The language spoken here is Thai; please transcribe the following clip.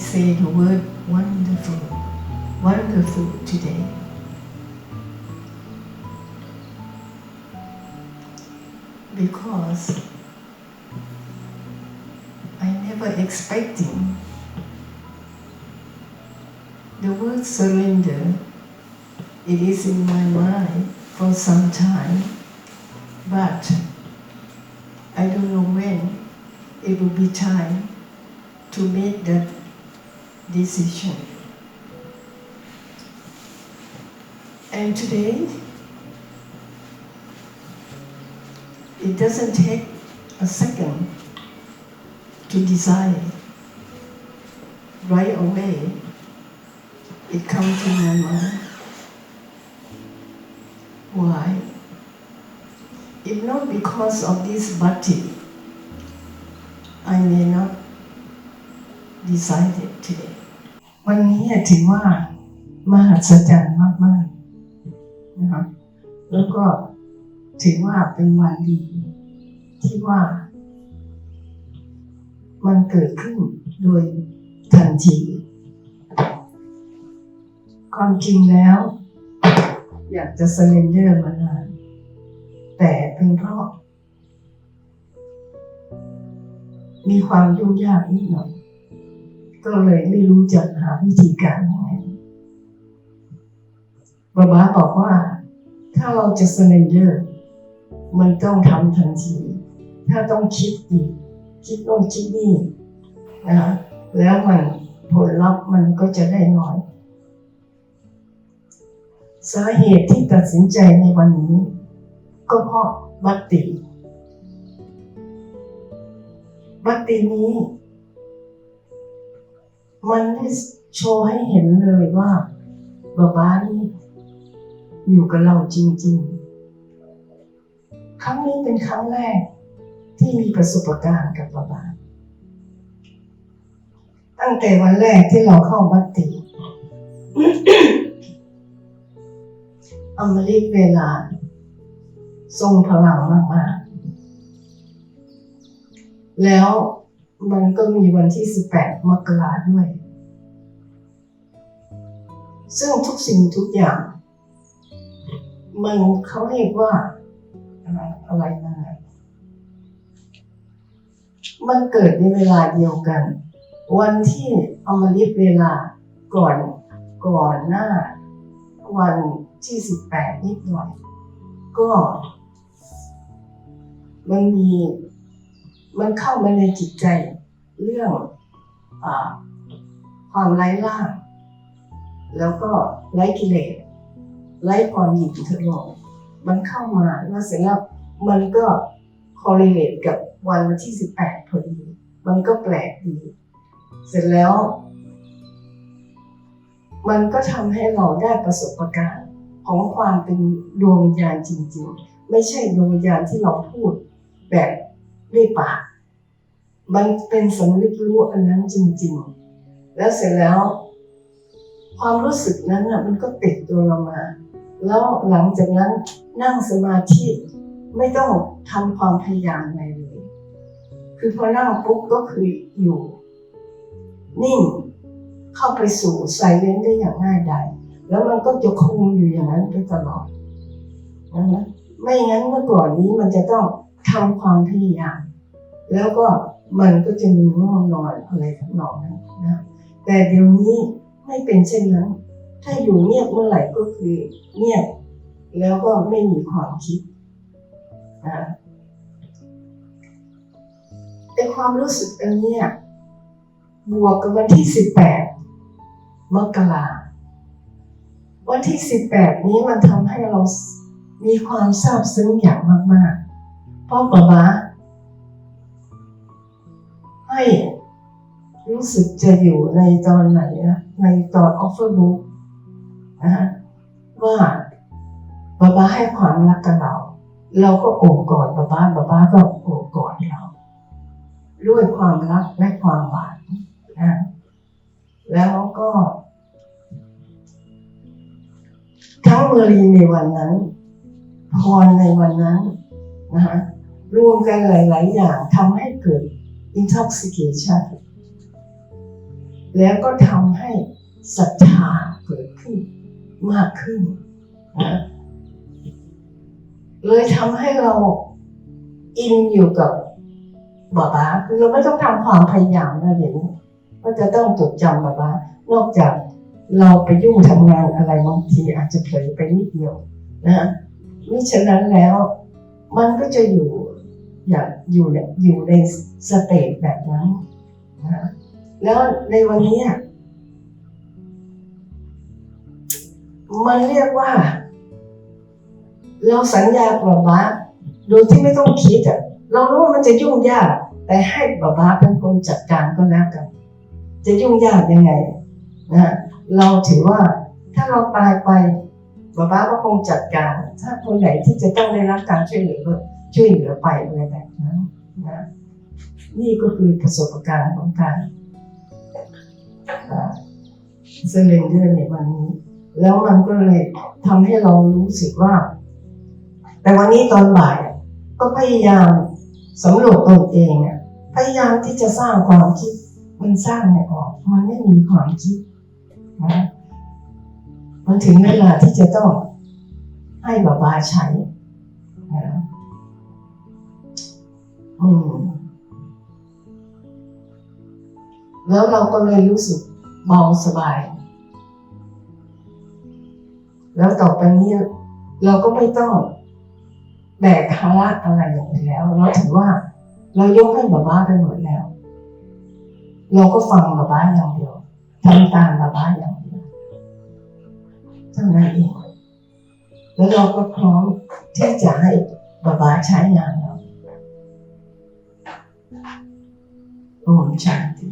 say the word wonderful, wonderful today. Because I never expecting the word surrender. It is in my mind for some time, but I don't know when it will be time to make that decision. And today, it doesn't take a second to decide. Right away, it comes to my mind. Why? If not because of this body, I may not decide it today วันนี้ถือว่ามหัศจรรย์มากๆนะครับแล้วก็ถือว่าเป็นวันดี ที่ว่ามันเกิดขึ้นโดยทันที ความจริงแล้ว อยากจะ surrender มานาน แต่เป็นเพราะมีความยุ่งยากนิดหน่อย ก็เลยไม่รู้จะหาวิธีการยังไงบาบาบอกว่า ถ้าเราจะ surrender มันต้องทำทันที ถ้าต้องคิดอีก คิดโน่นคิดนี่นะแล้วมันผลลัพธ์มันก็จะได้น้อย สาเหตุที่ตัดสินใจในวันนี้ ก็เพราะบัตติ บัตตินี้ มันได้โชว์ให้เห็นเลยว่าบาบานี่อยู่กับเราจริง ๆ ครั้งนี้เป็นครั้งแรกที่มีประสบการณ์กับบาบาตั้งแต่วันแรกที่เราเข้าบัตติอมฤตเวลา ทรงพลังมาก ๆ แล้ว มันก็มีวันที่ 18 มกราด้วย ซึ่งทุกสิ่งทุกอย่าง มันเขาเรียกว่าอะไรอะไรนะมันเกิดในเวลาเดียวกัน วันที่เอามาลิบเวลาก่อนก่อนหน้า วันที่ 18 นิดหน่อย ก็ มันมี มันเข้ามาในจิตใจ เรื่องอความไร้ล่าง แล้วก็ไร้กิเลสไร้ความหยิบถลงมันเข้ามาแล้วเสร็จแล้วมันก็ correlate กับวันที่18พอดี มันก็แปลกดี เสร็จแล้ว มันก็ทำให้เราได้ประสบการณ์ของความเป็นดวงวิญญาณจริง ๆ ไม่ใช่ดวงวิญญาณที่เราพูดแบบ ด้วยปาก มันเป็นสำนึกรู้อันนั้นจริง ๆ แล้วเสร็จแล้ว ความรู้สึกนั้นน่ะมันก็ติดตัวเรามา แล้วหลังจากนั้นนั่งสมาธิไม่ต้องทำความพยายามอะไรเลย คือพอนั่งปุ๊บก็คืออยู่ นิ่งเข้าไปสู่ไซเลนได้อย่างง่ายดายแล้วมันก็จะคงอยู่อย่างนั้นไปตลอดนะไม่งั้นเมื่อก่อนนี้มันจะต้อง ทำความพยายามแล้วก็มันก็จะมีง่วงนอนอะไรทั้งนองนั้นนะแต่เดี๋ยวนี้ไม่เป็นเช่นนั้น ถ้าอยู่เงียบเมื่อไหร่ก็คือเงียบแล้วก็ไม่มีความคิดนะไอความรู้สึกอันเนี้ยบวกกับวันที่สิบแปดมกราวันที่สิบแปดนี้มันทำให้เรามีความซาบซึ้งอย่างมากๆ พราะป๊าป๊าให้รู้สึกจะอยู่ในตอนไหนนะในตอนออฟเฟอร์บุ๊กนะฮะว่าป๊าป๊าให้ความรักกับเรา เราก็โอบกอดป๊าป๊าป๊าป๊าก็โอบกอดเรา ด้วยความรักและความหวานนะแล้วก็ ทั้งเมอรีในวันนั้นพรในวันนั้นนะฮะ รวมกันหลาย ๆ อย่างทำให้เกิด intoxication แล้วก็ทำให้ศรัทธาเกิดขึ้นมากขึ้นนะเลยทำให้เราอินอยู่กับบาบาคือเราไม่ต้องทำความพยายามนะเดี๋ยวนี้ว่าจะต้องจดจำบาบานอกจากเราไปยุ่งทำงานอะไรบางทีอาจจะเผลอไปนิดเดียวนะมิฉะนั้นแล้ว มันก็จะอยู่ อย่างอยู่ในอยู่ในสเตจแบบนั้นนะแล้วในวันนี้อะมันเรียกว่า เราสัญญากับบาบาโดยที่ไม่ต้องคิดอะเรารู้ว่ามันจะยุ่งยาก แต่ให้บาบาเป็นคนจัดการก็แล้วกัน จะยุ่งยากยังไงนะเราถือว่าถ้าเราตายไปบาบาก็คงจัดการ ถ้าคนไหนที่จะต้องได้รับการช่วยเหลือ ช่วยเหลือไปอะไรแบบนั้นนะนี่ก็คือประสบการณ์ของการเซเลนเดอร์ในวันนี้ แล้วมันก็เลยทำให้เรารู้สึกว่า แต่วันนี้ตอนบ่ายอะก็พยายามสำรวจตนเองอะพยายามที่จะสร้างความคิด มันสร้างไม่ออก มันไม่มีความคิดนะมันถึงเวลาที่จะต้องให้บาบาใช้นะ แล้วเราก็เลยรู้สึกเบาสบาย แล้วต่อไปนี้เราก็ไม่ต้องแบกภาระอะไรอย่างนี้แล้ว เราถือว่า เรายกให้บาบ้าไปหมดแล้ว เราก็ฟังบาบ้าอย่างเดียวทำตามบาบ้าอย่างเดียวเท่านั้นเองแล้วเราก็พร้อมที่จะให้บาบ้าใช้งานเรา โอ้ชันติ